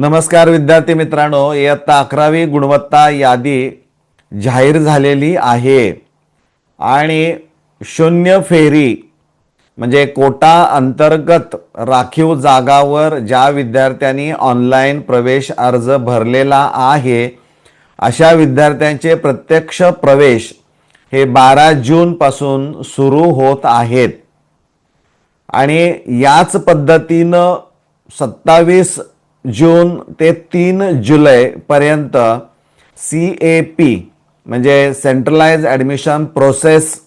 नमस्कार विद्यार्थी मित्रांनो इयत्ता अकरावी गुणवत्ता यादी जाहीर झालेली आहे. आणि शून्य फेरी म्हणजे कोटा अंतर्गत राखीव जागावर ज्या विद्यार्थ्यांनी ऑनलाईन प्रवेश अर्ज भरलेला आहे अशा विद्यार्थ्यांचे प्रत्यक्ष प्रवेश हे बारा जूनपासून सुरू होत आहेत. आणि याच पद्धतीनं सत्तावीस जून ते तीन जुलैपर्यंत सी ए पी म्हणजे सेंट्रलाइज ॲडमिशन प्रोसेस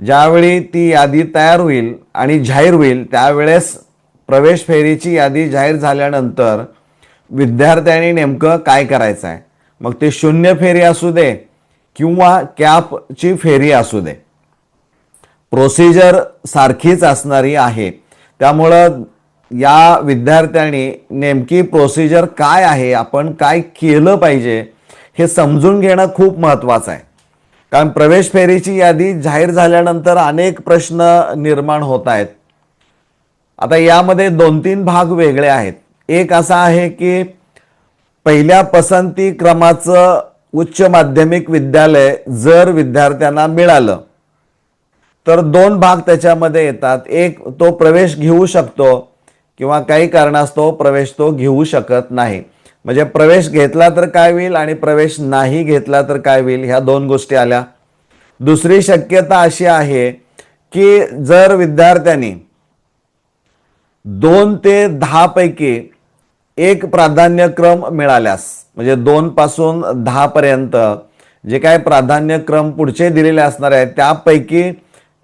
ज्यावेळी ती यादी तयार होईल आणि जाहीर होईल त्यावेळेस प्रवेश फेरीची यादी जाहीर झाल्यानंतर विद्यार्थ्यांनी नेमकं काय करायचं आहे? मग ते शून्य फेरी असू दे किंवा कॅपची फेरी असू दे. प्रोसिजर सारखीच असणारी आहे. त्यामुळं या विद्यार्थ्यांनी नेमकी प्रोसिजर काय आहे आपण काय केलं पाहिजे हे समजून घेणं खूप महत्त्वाचं आहे. कारण प्रवेश फेरीची यादी जाहीर झाल्यानंतर अनेक प्रश्न निर्माण होत आहेत. आता यामध्ये दोन तीन भाग वेगळे आहेत. एक असा आहे की पहिल्या पसंती क्रमाचं उच्च माध्यमिक विद्यालय जर विद्यार्थ्यांना मिळालं तर दोन भाग त्याच्यामध्ये येतात. एक तो प्रवेश घेऊ शकतो. किंवा काही कारणास्तव प्रवेश तो घेऊ शकत नाही. म्हणजे प्रवेश घेतला तर काय होईल आणि प्रवेश नाही घेतला तर काय होईल? ह्या दोन गोष्टी आल्या. दुसरी शक्यता अशी आहे की जर विद्यार्थ्यांनी दोन ते दहा पैकी एक प्राधान्यक्रम मिळाल्यास म्हणजे दोन पासून जे काय प्राधान्यक्रम पुढचे दिलेले असणार आहेत त्यापैकी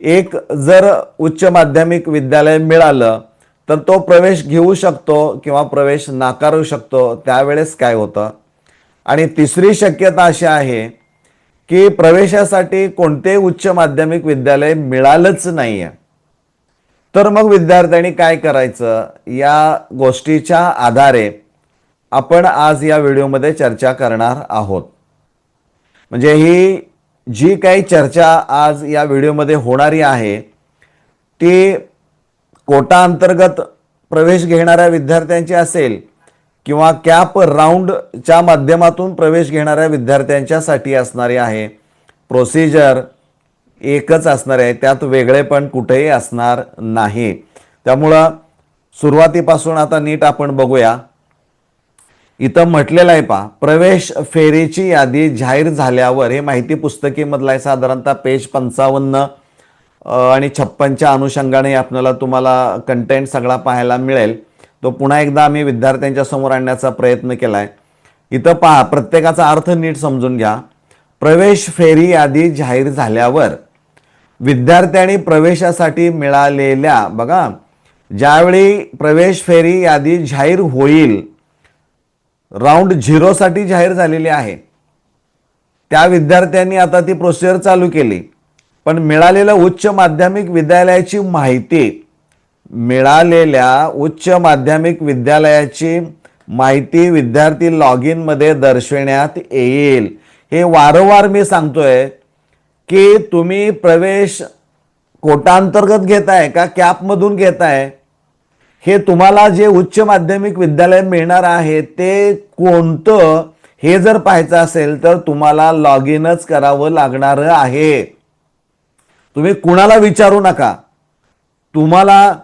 एक जर उच्च माध्यमिक विद्यालय मिळालं तर तो प्रवेश घेऊ शकतो किंवा प्रवेश नाकारू शकतो त्यावेळेस काय होतं? आणि तिसरी शक्यता अशी आहे की प्रवेशासाठी कोणते उच्च माध्यमिक विद्यालय मिळालंच नाही आहे तर मग विद्यार्थ्यांनी काय करायचं? या गोष्टीच्या आधारे आपण आज या व्हिडिओमध्ये चर्चा करणार आहोत. म्हणजे ही जी काही चर्चा आज या व्हिडिओमध्ये होणारी आहे ती कोटा अंतर्गत प्रवेश घेणाऱ्या विद्यार्थ्यांची असेल किंवा कॅप राऊंडच्या माध्यमातून प्रवेश घेणाऱ्या विद्यार्थ्यांच्यासाठी असणारी आहे. प्रोसिजर एकच असणार आहे. त्यात वेगळे पण कुठेही असणार नाही. त्यामुळं सुरुवातीपासून आता नीट आपण बघूया. इथं म्हटलेलं आहे पा प्रवेश फेरीची यादी जाहीर झाल्यावर हे माहिती पुस्तकीमधलं आहे साधारणतः पेज पंचावन्न आणि छप्पनच्या अनुषंगाने आपल्याला तुम्हाला कंटेंट सगळा पाहायला मिळेल. तो पुन्हा एकदा आम्ही विद्यार्थ्यांच्या समोर आणण्याचा प्रयत्न केला आहे इथं पहा प्रत्येकाचा अर्थ नीट समजून घ्या. प्रवेश फेरी यादी जाहीर झाल्यावर विद्यार्थ्यांनी प्रवेशासाठी मिळालेल्या बघा ज्यावेळी प्रवेश फेरी यादी जाहीर होईल राऊंड झिरोसाठी जाहीर झालेली आहे. त्या विद्यार्थ्यांनी आता ती प्रोसिजर चालू केली. पण मिळालेल्या उच्च माध्यमिक विद्यालयाची माहिती मिळालेल्या उच्च माध्यमिक विद्यालयाची माहिती विद्यार्थी लॉग इनमध्ये दर्शविण्यात येईल. हे वारंवार मी सांगतोय की तुम्ही प्रवेश कोटांतर्गत घेताय का कॅपमधून घेताय? हे तुम्हाला जे उच्च माध्यमिक विद्यालय मिळणार आहे ते कोणतं हे जर पाहायचं असेल तर तुम्हाला लॉग इनच करावं लागणार आहे. तुम्ही कुणाला विचारू नका. तुम्हाला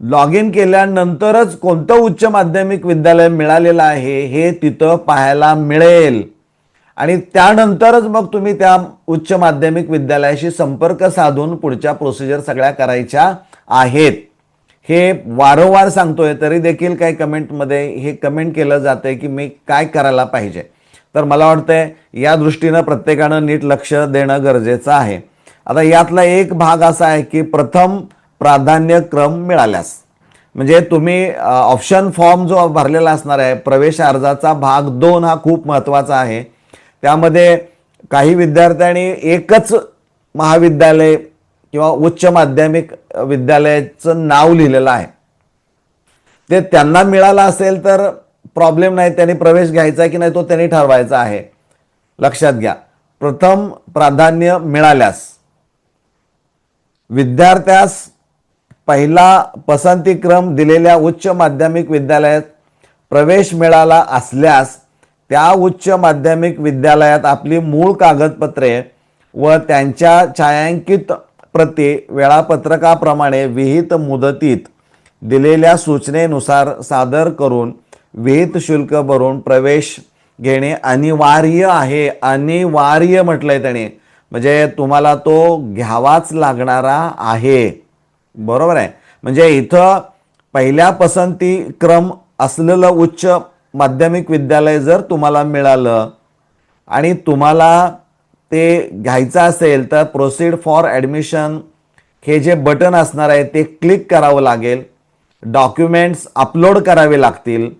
लॉग इन केल्यानंतरच कोणतं उच्च माध्यमिक विद्यालय मिळालेलं आहे हे तिथं पाहायला मिळेल. आणि त्यानंतरच मग तुम्ही त्या उच्च माध्यमिक विद्यालयाशी संपर्क साधून पुढच्या प्रोसिजर सगळ्या करायच्या आहेत. हे वारंवार सांगतोय तरी देखील काही कमेंटमध्ये हे कमेंट केलं जातंय की मी काय करायला पाहिजे. तर मला वाटतंय या दृष्टीनं प्रत्येकानं नीट लक्ष देणं गरजेचं आहे. आता यातला एक भाग असा आहे की प्रथम प्राधान्यक्रम मिळाल्यास. म्हणजे तुम्ही ऑप्शन फॉर्म जो भरलेला असणार आहे प्रवेश अर्जाचा भाग दोन हा खूप महत्त्वाचा आहे. त्यामध्ये काही विद्यार्थ्यांनी एकच महाविद्यालय किंवा उच्च माध्यमिक विद्यालयाचं नाव लिहिलेलं आहे. ते त्यांना मिळालं असेल तर प्रॉब्लेम नाही त्यांनी प्रवेश घ्यायचा की नाही तो त्यांनी ठरवायचा आहे. लक्षात घ्या. प्रथम प्राधान्य मिळाल्यास. विद्यार्थ्यास पहिला पसंतीक्रम दिलेल्या उच्च माध्यमिक विद्यालयात प्रवेश मिळाला असल्यास त्या उच्च माध्यमिक विद्यालयात आपली मूळ कागदपत्रे व त्यांच्या छायांकित प्रती वेळापत्रकाप्रमाणे विहित मुदतीत दिलेल्या सूचनेनुसार सादर करून विहित शुल्क भरून प्रवेश घेणे अनिवार्य आहे. अनिवार्य म्हटलंय त्याने. म्हणजे तुम्हाला तो घ्यावाच लागणारा आहे. बरोबर आहे? म्हणजे इथं पहिल्या पसंती क्रम असलेलं उच्च माध्यमिक विद्यालय जर तुम्हाला मिळालं आणि तुम्हाला ते घ्यायचं असेल तर प्रोसीड फॉर ॲडमिशन हे जे बटन असणार आहे ते क्लिक करावं लागेल. डॉक्युमेंट्स अपलोड करावे लागतील.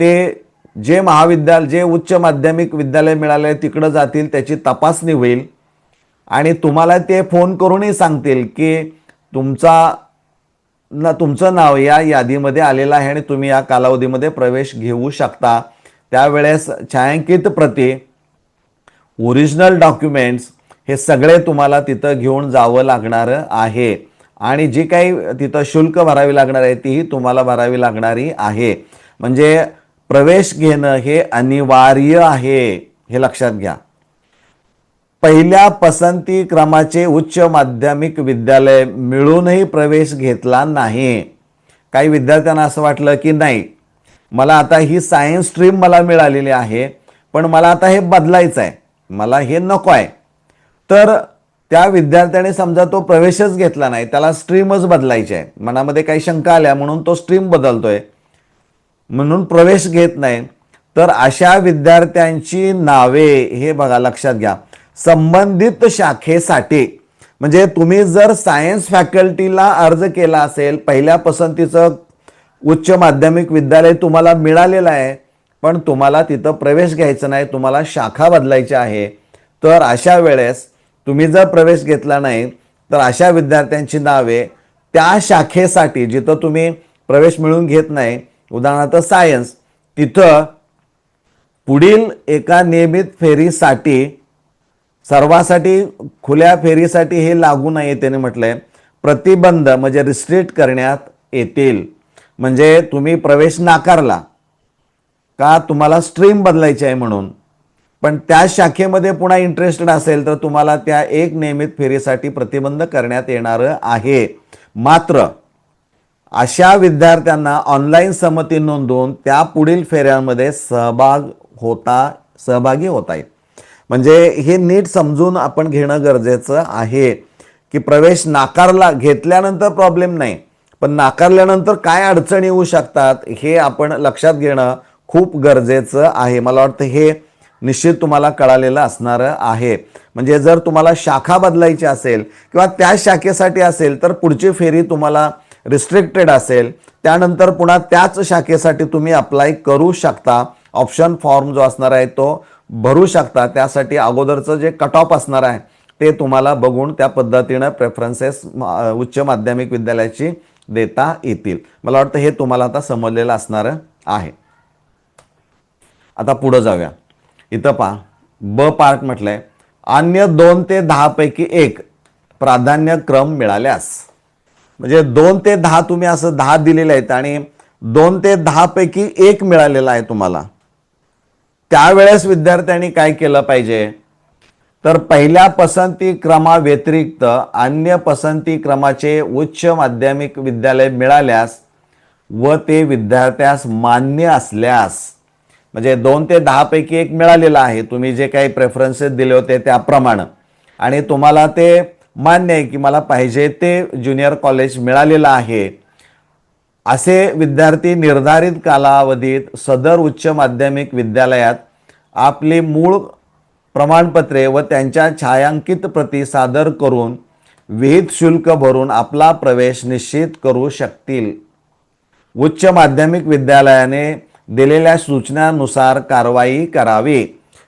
ते जे महाविद्यालय जे उच्च माध्यमिक विद्यालय मिळाले तिकडं जातील त्याची तपासणी होईल. आणि तुम्हाला ते फोन करूनही सांगतील की तुमचा ना तुमचं नाव या यादीमध्ये आलेलं आहे आणि तुम्ही या कालावधीमध्ये प्रवेश घेऊ शकता. त्यावेळेस छायांकित प्रती ओरिजिनल डॉक्युमेंट्स हे सगळे तुम्हाला तिथं घेऊन जावं लागणार आहे. आणि जी काही तिथं शुल्क भरावी लागणार आहे तीही तुम्हाला भरावी लागणारी आहे. म्हणजे प्रवेश घेणं हे अनिवार्य आहे हे लक्षात घ्या. पहिल्या पसंती क्रमाचे उच्च माध्यमिक विद्यालय मिळूनही प्रवेश घेतला नाही. काही विद्यार्थ्यांना असं वाटलं की नाही मला आता ही सायन्स स्ट्रीम मला मिळालेली आहे पण मला आता हे बदलायचं आहे मला हे नको आहे. तर त्या विद्यार्थ्याने समजा तो प्रवेशच घेतला नाही त्याला स्ट्रीमच बदलायची आहे. मनामध्ये काही शंका आल्या म्हणून तो स्ट्रीम बदलतोय. म्हणून प्रवेश घेत नाही. तर अशा विद्यार्थ्यांची नावे हे बघा लक्षात घ्या. संबंधित शाखेसाठी. म्हणजे तुम्ही जर सायन्स फॅकल्टीला अर्ज केला असेल पहिल्या पसंतीचं उच्च माध्यमिक विद्यालय तुम्हाला मिळालेलं आहे पण तुम्हाला तिथं प्रवेश घ्यायचा नाही तुम्हाला शाखा बदलायची आहे तर अशा वेळेस तुम्ही जर प्रवेश घेतला नाही तर अशा विद्यार्थ्यांची नावे त्या शाखेसाठी जिथं तुम्ही प्रवेश मिळवून घेत नाही उदाहरणार्थ सायन्स तिथं पुढील एका नियमित फेरीसाठी सर्वासाठी खुल्या फेरीसाठी हे लागू नाही त्याने म्हटलंय. प्रतिबंध म्हणजे रिस्ट्रिक्ट करण्यात येतील. म्हणजे तुम्ही प्रवेश नाकारला का तुम्हाला स्ट्रीम बदलायची आहे म्हणून. पण त्या शाखेमध्ये पुन्हा इंटरेस्टेड असेल तर तुम्हाला त्या एक नियमित फेरीसाठी प्रतिबंध करण्यात येणार आहे. मात्र अशा विद्यार्थ्यांना ऑनलाईन संमती नोंदवून त्या पुढील फेऱ्यांमध्ये सहभाग होता सहभागी होता येईल. म्हणजे हे नीट समजून आपण घेणं गरजेचं आहे की प्रवेश नाकारला घेतल्यानंतर प्रॉब्लेम नाही. पण नाकारल्यानंतर काय अडचणी येऊ शकतात हे आपण लक्षात घेणं खूप गरजेचं आहे. मला वाटतं हे निश्चित तुम्हाला कळालेलं असणार आहे. म्हणजे जर तुम्हाला शाखा बदलायची असेल किंवा त्या शाखेसाठी असेल तर पुढची फेरी तुम्हाला रिस्ट्रिक्टेड असेल. त्यानंतर पुन्हा त्याच शाखेसाठी तुम्ही अप्लाय करू शकता. ऑप्शन फॉर्म जो असणार आहे तो भरू शकता. त्यासाठी अगोदरचं जे कट ऑफ असणार आहे ते तुम्हाला बघून त्या पद्धतीनं प्रेफरन्सेस उच्च माध्यमिक विद्यालयाची देता येतील. मला वाटतं हे तुम्हाला आता समजलेलं असणार आहे. आता पुढं जाऊया. इथं पहा. ब पार्ट म्हटलंय. अन्य दोन ते दहा पैकी एक प्राधान्यक्रम मिळाल्यास. म्हणजे दोन ते दहा तुम्ही असं दहा दिलेले आहेत आणि दोन ते दहा पैकी एक मिळालेला आहे तुम्हाला. त्यावेळेस विद्यार्थ्यांनी काय केलं पाहिजे? तर पहिल्या पसंती क्रमाव्यतिरिक्त अन्य पसंती क्रमाचे उच्च माध्यमिक विद्यालय मिळाल्यास व ते विद्यार्थ्यास मान्य असल्यास म्हणजे दोन ते दहापैकी एक मिळालेलं आहे. तुम्ही जे काही प्रेफरन्सेस दिले होते त्याप्रमाणे. आणि तुम्हाला ते मान्य आहे की मला पाहिजे ते ज्युनियर कॉलेज मिळालेलं आहे. असे विद्यार्थी निर्धारित कालावधीत सदर उच्च माध्यमिक विद्यालयात आपली मूळ प्रमाणपत्रे व त्यांच्या छायांकित प्रती सादर करून विहित शुल्क भरून आपला प्रवेश निश्चित करू शकतील. उच्च माध्यमिक विद्यालयाने दिलेल्या सूचनानुसार कारवाई करावी.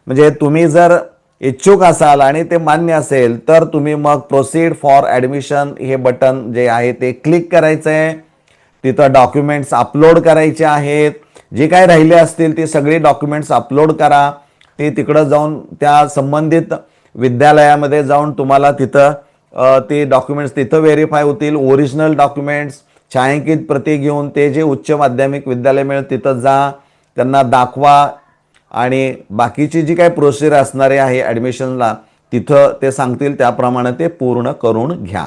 म्हणजे तुम्ही जर इच्छुक असाल आणि ते मान्य असेल तर तुम्ही मग प्रोसीड फॉर ॲडमिशन हे बटन जे आहे ते क्लिक करायचं आहे तिथं डॉक्युमेंट्स अपलोड करायचे आहेत. जे काय राहिले असतील ते सगळे डॉक्युमेंट्स अपलोड करा. ते तिकडं जाऊन त्या संबंधित विद्यालयामध्ये जाऊन तुम्हाला तिथं ते डॉक्युमेंट्स तिथं व्हेरीफाय होतील. ओरिजिनल डॉक्युमेंट्स छायांकित प्रती घेऊन ते जे उच्च माध्यमिक विद्यालय मिळेल तिथं जा. त्यांना दाखवा. आणि बाकीची जी काही प्रोसिजर असणारी आहे ॲडमिशनला तिथं ते सांगतील त्याप्रमाणे ते पूर्ण करून घ्या.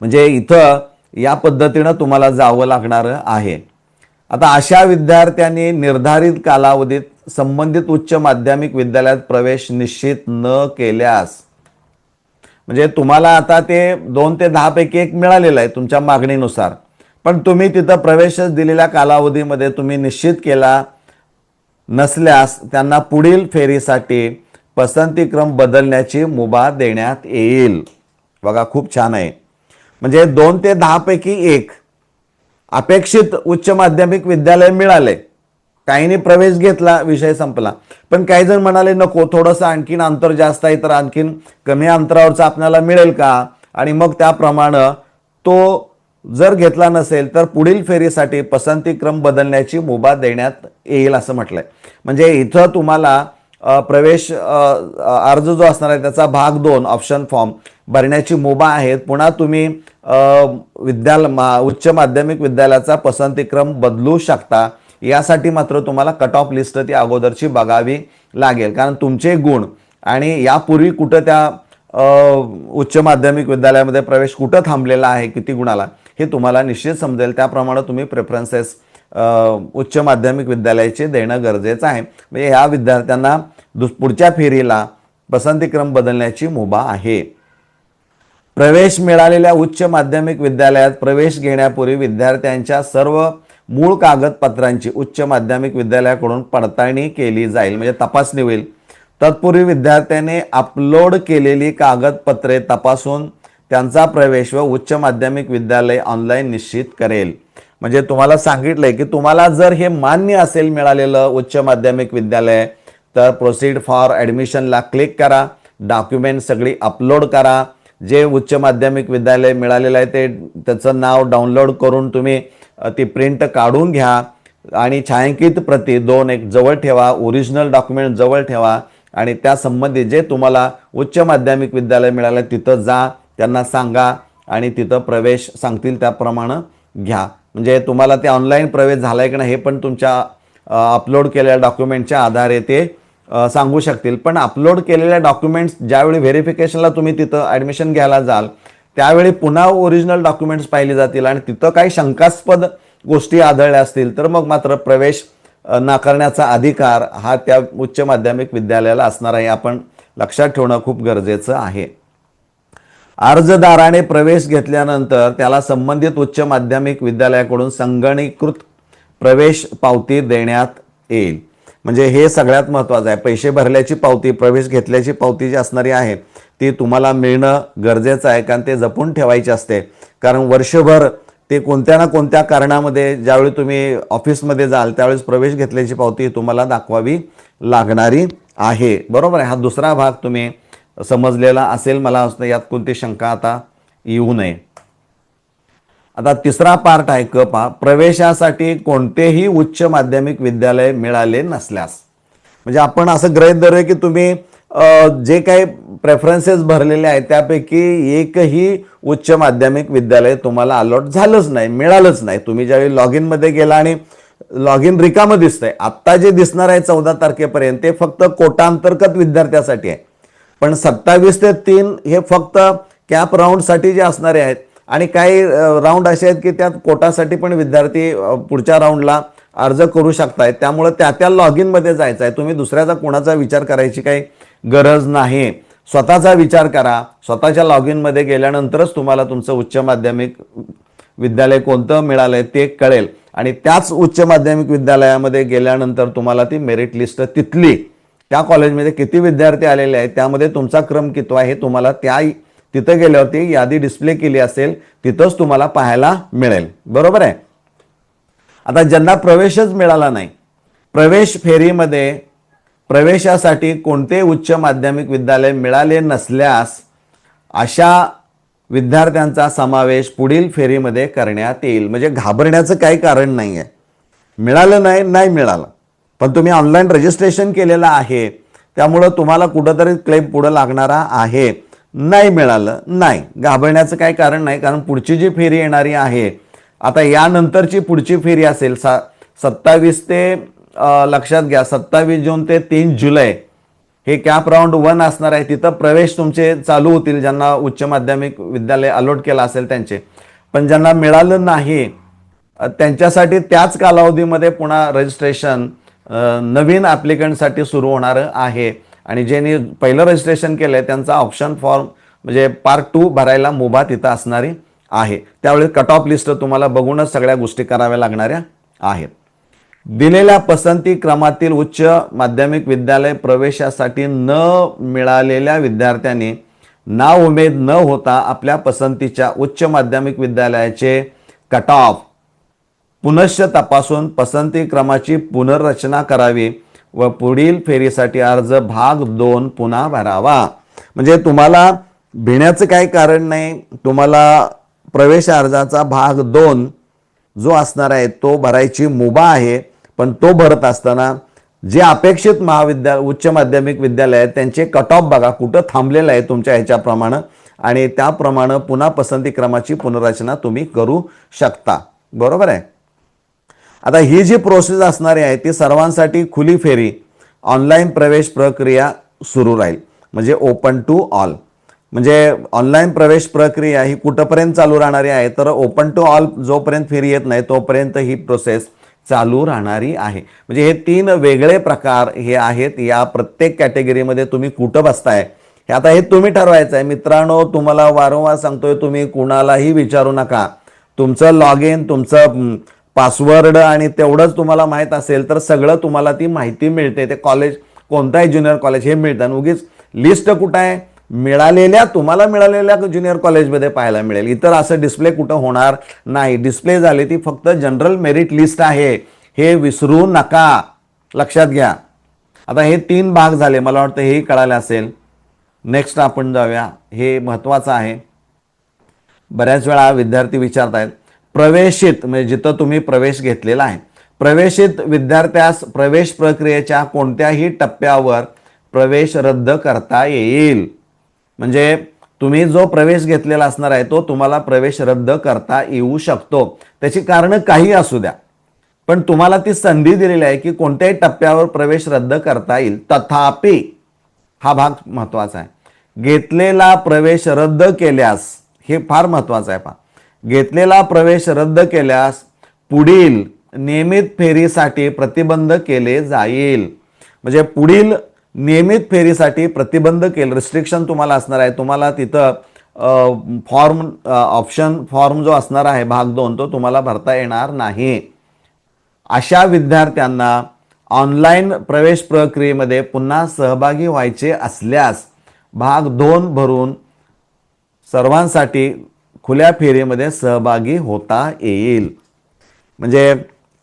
म्हणजे इथं या पद्धतीनं तुम्हाला जावं लागणार आहे. आता अशा विद्यार्थ्यांनी निर्धारित कालावधीत संबंधित उच्च माध्यमिक विद्यालयात प्रवेश निश्चित न केल्यास म्हणजे तुम्हाला आता ते दोन ते दहा पैकी एक मिळालेलं आहे तुमच्या मागणीनुसार. पण तुम्ही तिथं प्रवेशच दिलेल्या कालावधीमध्ये तुम्ही निश्चित केला नसल्यास त्यांना पुढील फेरीसाठी पसंतीक्रम बदलण्याची मुभा देण्यात येईल. बघा खूप छान आहे. म्हणजे दोन ते दहा पैकी एक अपेक्षित उच्च माध्यमिक विद्यालय मिळाले. काहींनी प्रवेश घेतला विषय संपला. पण काही जण म्हणाले नको थोडंसं आणखीन अंतर जास्त आहे तर आणखीन कमी अंतरावरचं आपल्याला मिळेल का? आणि मग त्याप्रमाणे तो जर घेतला नसेल तर पुढील फेरीसाठी पसंतीक्रम बदलण्याची मुभा देण्यात येईल असं म्हटलंय. म्हणजे इथं तुम्हाला प्रवेश अर्ज जो असणार आहे त्याचा भाग दोन ऑप्शन फॉर्म. भरण्याची मुभा आहेत. पुन्हा तुम्ही विद्याल मा उच्च माध्यमिक विद्यालयाचा पसंतीक्रम बदलू शकता. यासाठी मात्र तुम्हाला कट ऑफ लिस्ट ती अगोदरची बघावी लागेल. कारण तुमचे गुण आणि यापूर्वी कुठं त्या उच्च माध्यमिक विद्यालयामध्ये प्रवेश कुठं थांबलेला आहे किती गुणाला हे तुम्हाला निश्चित समजेल. त्याप्रमाणे तुम्ही प्रेफरन्सेस उच्च माध्यमिक विद्यालयाचे देणं गरजेचं आहे. म्हणजे ह्या विद्यार्थ्यांना दुस पुढच्या फेरीला पसंतीक्रम बदलण्याची मुभा आहे. प्रवेश मिळालेल्या उच्च माध्यमिक विद्यालयात प्रवेश घेण्यापूर्वी विद्यार्थ्यांच्या सर्व मूळ कागदपत्रांची उच्च माध्यमिक विद्यालयाकडून पडताळणी केली जाईल म्हणजे तपासणी होईल. तत्पूर्वी विद्यार्थ्याने अपलोड केलेली कागदपत्रे तपासून त्यांचा प्रवेश व उच्च माध्यमिक विद्यालय ऑनलाईन निश्चित करेल. म्हणजे तुम्हाला सांगितलंय की तुम्हाला जर हे मान्य असेल मिळालेलं उच्च माध्यमिक विद्यालय तर प्रोसीड फॉर ॲडमिशनला क्लिक करा डॉक्युमेंट सगळी अपलोड करा जे उच्च माध्यमिक विद्यालय मिळालेलं आहे ते त्याचं नाव डाउनलोड करून तुम्ही ती प्रिंट काढून घ्या आणि छायांकित प्रती दोन एक जवळ ठेवा ओरिजिनल डॉक्युमेंट जवळ ठेवा आणि त्यासंबंधी जे तुम्हाला उच्च माध्यमिक विद्यालय मिळालं तिथं जा त्यांना सांगा आणि तिथं प्रवेश सांगतील त्याप्रमाणे घ्या. म्हणजे तुम्हाला ते ऑनलाईन प्रवेश झाला आहे की नाही हे पण तुमच्या अपलोड केलेल्या डॉक्युमेंटच्या आधारे ते सांगू शकतील. पण अपलोड केलेल्या डॉक्युमेंट्स ज्यावेळी व्हेरिफिकेशनला तुम्ही तिथं ॲडमिशन घ्यायला जाल त्यावेळी पुन्हा ओरिजिनल डॉक्युमेंट्स पाहिले जातील आणि तिथं काही शंकास्पद गोष्टी आढळल्या असतील तर मग मात्र प्रवेश नाकारण्याचा अधिकार हा त्या उच्च माध्यमिक विद्यालयाला असणार आहे आपण लक्षात ठेवणं खूप गरजेचं आहे. अर्जदाराने प्रवेश घेतल्यानंतर त्याला संबंधित उच्च माध्यमिक विद्यालयाकडून संगणीकृत प्रवेश पावती देण्यात येईल. म्हणजे हे सगळ्यात महत्त्वाचं आहे. पैसे भरल्याची पावती प्रवेश घेतल्याची पावती जी असणारी आहे ती तुम्हाला मिळणं गरजेचं आहे कारण ते जपून ठेवायची असते. कारण वर्षभर ते कोणत्या ना कोणत्या कारणामध्ये ज्यावेळी तुम्ही ऑफिसमध्ये जाल त्यावेळेस प्रवेश घेतल्याची पावती तुम्हाला दाखवावी लागणारी आहे. बरोबर आहे? हा दुसरा भाग तुम्ही समजलेला असेल मला असं यात कोणती शंका आता येऊ नये. आता तिसरा पार्ट आहे क पा प्रवेशासाठी कोणतेही उच्च माध्यमिक विद्यालय मिळाले नसल्यास. म्हणजे आपण असं ग्रहित धरूया की तुम्ही जे काही प्रेफरन्सेस भरलेले आहेत त्यापैकी एकही उच्च माध्यमिक विद्यालय तुम्हाला अलॉट झालंच नाही मिळालंच नाही. तुम्ही ज्यावेळी लॉग इनमध्ये गेला आणि लॉग इन रिकामं दिसतंय आत्ता जे दिसणार आहे चौदा तारखेपर्यंत ते फक्त कोटांतर्गत विद्यार्थ्यासाठी आहे. पण सत्तावीस ते तीन हे फक्त कॅप राऊंडसाठी जे असणारे आहेत आणि काही राऊंड असे आहेत की त्यात कोटासाठी पण विद्यार्थी पुढच्या राऊंडला अर्ज करू शकतायत. त्यामुळे त्या त्या लॉग इनमध्ये जायचं आहे. तुम्ही दुसऱ्याचा कोणाचा विचार करायची काही गरज नाही. स्वतःचा विचार करा. स्वतःच्या लॉग इनमध्ये गेल्यानंतरच तुम्हाला तुमचं उच्च माध्यमिक विद्यालय कोणतं मिळालं आहे ते कळेल. आणि त्याच उच्च माध्यमिक विद्यालयामध्ये गेल्यानंतर तुम्हाला ती मेरिट लिस्ट तिथली त्या कॉलेजमध्ये किती विद्यार्थी आलेले आहेत त्यामध्ये तुमचा क्रम कितवा हे तुम्हाला त्या तिथं गेल्यावरती यादी डिस्प्ले केली असेल तिथंच तुम्हाला पाहायला मिळेल. बरोबर आहे? आता ज्यांना प्रवेशच मिळाला नाही प्रवेश फेरीमध्ये प्रवेशासाठी कोणते उच्च माध्यमिक विद्यालय मिळाले नसल्यास अशा विद्यार्थ्यांचा समावेश पुढील फेरीमध्ये करण्यात येईल. म्हणजे घाबरण्याचं काही कारण नाही आहे मिळालं नाही नाही मिळालं. पण तुम्ही ऑनलाईन रजिस्ट्रेशन केलेलं आहे. त्यामुळं तुम्हाला कुठंतरी क्लेम पुढं लागणारा आहे. नाही मिळालं. नाही. घाबरण्याचं काही कारण नाही कारण पुढची जी फेरी येणारी आहे आता यानंतरची पुढची फेरी असेल सा सत्तावीस ते लक्षात घ्या सत्तावीस जून ते तीन जुलै हे कॅप राऊंड वन असणार आहे. तिथं प्रवेश तुमचे चालू होतील. ज्यांना उच्च माध्यमिक विद्यालय अलॉट केलं असेल त्यांचे. पण ज्यांना मिळालं नाही त्यांच्यासाठी त्याच कालावधीमध्ये पुन्हा रजिस्ट्रेशन नवीन ॲप्लिकंटसाठी सुरू होणार आहे. आणि ज्यांनी पहिलं रजिस्ट्रेशन केलं आहे त्यांचा ऑप्शन फॉर्म म्हणजे पार्ट टू भरायला मुभा तिथं असणारी आहे. त्यावेळी कट ऑफ लिस्ट तुम्हाला बघूनच सगळ्या गोष्टी कराव्या लागणाऱ्या आहेत. दिलेल्या पसंती क्रमातील उच्च माध्यमिक विद्यालय प्रवेशासाठी न मिळालेल्या विद्यार्थ्यांनी ना उमेद न होता आपल्या पसंतीच्या उच्च माध्यमिक विद्यालयाचे कट ऑफ पुनश्च तपासून पसंती क्रमाची पुनर्रचना करावी. व पुढील फेरीसाठी अर्ज भाग दोन पुन्हा भरावा. म्हणजे तुम्हाला भिण्याचं काही कारण नाही तुम्हाला प्रवेश अर्जाचा भाग दोन जो असणार आहे तो भरायची मुभा आहे पण तो भरत असताना जे अपेक्षित महाविद्यालय उच्च माध्यमिक विद्यालय आहेत त्यांचे कट ऑफ बघा कुठं थांबलेलं आहे तुमच्या ह्याच्याप्रमाणे आणि त्याप्रमाणे पुन्हा पसंती क्रमाची पुनर्रचना तुम्ही करू शकता. बरोबर आहे? आता ही जी प्रोसेस असणारी आहे ती सर्वांसाठी खुली फेरी ऑनलाईन प्रवेश प्रक्रिया सुरू राहील. म्हणजे ओपन टू ऑल म्हणजे ऑनलाईन प्रवेश प्रक्रिया ही कुठंपर्यंत चालू राहणारी आहे तर ओपन टू ऑल जोपर्यंत फेरी येत नाही तोपर्यंत ही प्रोसेस चालू राहणारी आहे. म्हणजे हे तीन वेगळे प्रकार हे आहेत या प्रत्येक कॅटेगरीमध्ये तुम्ही कुठं बसताय हे आता हे तुम्ही ठरवायचं आहे. मित्रांनो तुम्हाला वारंवार सांगतोय तुम्ही कुणालाही विचारू नका. तुमचं लॉग इन तुमचं पासवर्ड आणि तेवढंच तुम्हाला माहीत असेल तर सगळं तुम्हाला ती माहिती मिळते. ते कॉलेज कोणताही ज्युनियर कॉलेज हे मिळतं. आणि उगीच लिस्ट कुठं आहे? मिळालेल्या तुम्हाला मिळालेल्या ज्युनियर कॉलेजमध्ये पाहायला मिळेल. इतर असं डिस्प्ले कुठं होणार नाही. डिस्प्ले झाली ती फक्त जनरल मेरिट लिस्ट आहे. हे विसरू नका. लक्षात घ्या. आता हे तीन भाग झाले. मला वाटतं हेही कळाले असेल. नेक्स्ट आपण जाऊया. हे महत्त्वाचं आहे. बऱ्याच वेळा विद्यार्थी विचारत आहेत प्रवेशित म्हणजे जिथं तुम्ही प्रवेश घेतलेला आहे. प्रवेशित विद्यार्थ्यास प्रवेश प्रक्रियेच्या कोणत्याही टप्प्यावर प्रवेश रद्द करता येईल. म्हणजे तुम्ही जो प्रवेश घेतलेला असणार आहे तो तुम्हाला प्रवेश रद्द करता येऊ शकतो. त्याची कारणं काही असू द्या. पण तुम्हाला ती संधी दिलेली आहे की कोणत्याही टप्प्यावर प्रवेश रद्द करता येईल. तथापि हा भाग महत्त्वाचा आहे. घेतलेला प्रवेश रद्द केल्यास हे फार महत्वाचं आहे पहा. घेतलेला प्रवेश रद्द केल्यास पुढील नियमित फेरीसाठी प्रतिबंध केले जाईल. म्हणजे पुढील नियमित फेरीसाठी प्रतिबंध केलं रिस्ट्रिक्शन तुम्हाला असणार आहे. तुम्हाला तिथं फॉर्म ऑप्शन फॉर्म जो असणार आहे भाग दोन तो तुम्हाला भरता येणार नाही. अशा विद्यार्थ्यांना ऑनलाईन प्रवेश प्रक्रियेमध्ये पुन्हा सहभागी व्हायचे असल्यास भाग दोन भरून सर्वांसाठी खुल्या फेरीमध्ये सहभागी होता येईल. म्हणजे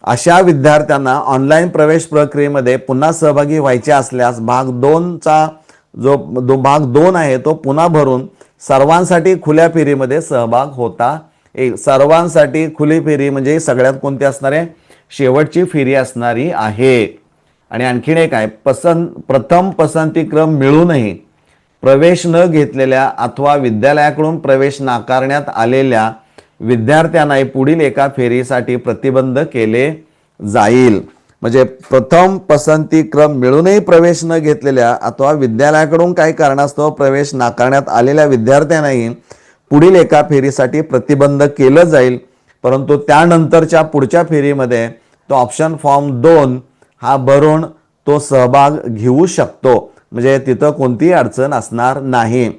अशा विद्यार्थ्यांना ऑनलाईन प्रवेश प्रक्रियेमध्ये पुन्हा सहभागी व्हायचे असल्यास भाग दोनचा जो दो भाग दोन आहे तो पुन्हा भरून सर्वांसाठी खुल्या फेरीमध्ये सहभाग होता येईल. सर्वांसाठी खुली फेरी म्हणजे सगळ्यात कोणती असणार? आहे शेवटची फेरी असणारी आहे. आणि आणखीन एक आहे पसंत प्रथम पसंतीक्रम मिळूनही प्रवेश न घेतलेल्या अथवा विद्यालयाकडून प्रवेश नाकारण्यात आलेल्या विद्यार्थ्यांनाही पुढील एका फेरीसाठी प्रतिबंध केले जाईल. म्हणजे प्रथम पसंती क्रम मिळूनही प्रवेश न घेतलेल्या अथवा विद्यालयाकडून काही कारणास्तव प्रवेश नाकारण्यात आलेल्या विद्यार्थ्यांनाही पुढील एका फेरीसाठी प्रतिबंध केलं जाईल. परंतु त्यानंतरच्या पुढच्या फेरीमध्ये तो ऑप्शन फॉर्म दोन हा भरून तो सहभाग घेऊ शकतो. म्हणजे तिथं कोणतीही अडचण असणार नाही.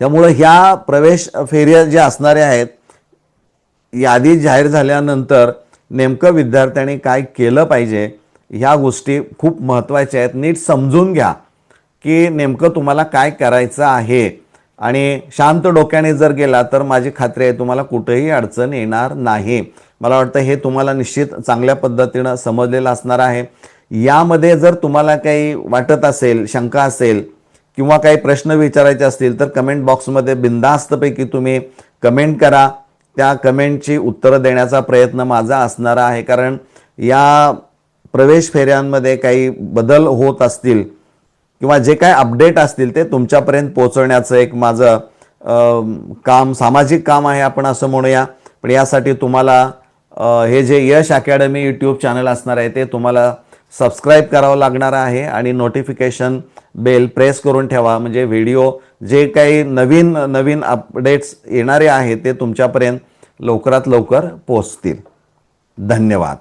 त्यामुळं ह्या प्रवेश फेऱ्या ज्या असणाऱ्या आहेत यादी जाहीर झाल्यानंतर नेमकं विद्यार्थ्यांनी काय केलं पाहिजे ह्या गोष्टी खूप महत्त्वाच्या आहेत. नीट समजून घ्या की नेमकं तुम्हाला काय करायचं आहे. आणि शांत डोक्याने जर गेला तर माझी खात्री आहे तुम्हाला कुठेही अडचण येणार नाही. मला वाटतं हे तुम्हाला निश्चित चांगल्या पद्धतीनं समजलेलं असणार आहे. यामध्ये जर तुम्हाला काही वाटत असेल शंका असेल किंवा काही प्रश्न विचारायचे असतील तर कमेंट बॉक्समध्ये बिनधास्तपैकी तुम्ही कमेंट करा. त्या कमेंटची उत्तरं देण्याचा प्रयत्न माझा असणार आहे कारण या प्रवेश फेऱ्यांमध्ये काही बदल होत असतील किंवा जे काय अपडेट असतील ते तुमच्यापर्यंत पोहोचवण्याचं एक माझं काम सामाजिक काम आहे आपण असं म्हणूया. पण यासाठी तुम्हाला हे जे यश अकॅडमी यूट्यूब चॅनल असणार आहे ते तुम्हाला सबस्क्राईब करावं लागणार आहे आणि नोटिफिकेशन बेल प्रेस करून ठेवा. म्हणजे व्हिडिओ जे काही नवीन नवीन अपडेट्स येणारे आहेत ते तुमच्यापर्यंत लवकरात लवकर पोचतील धन्यवाद.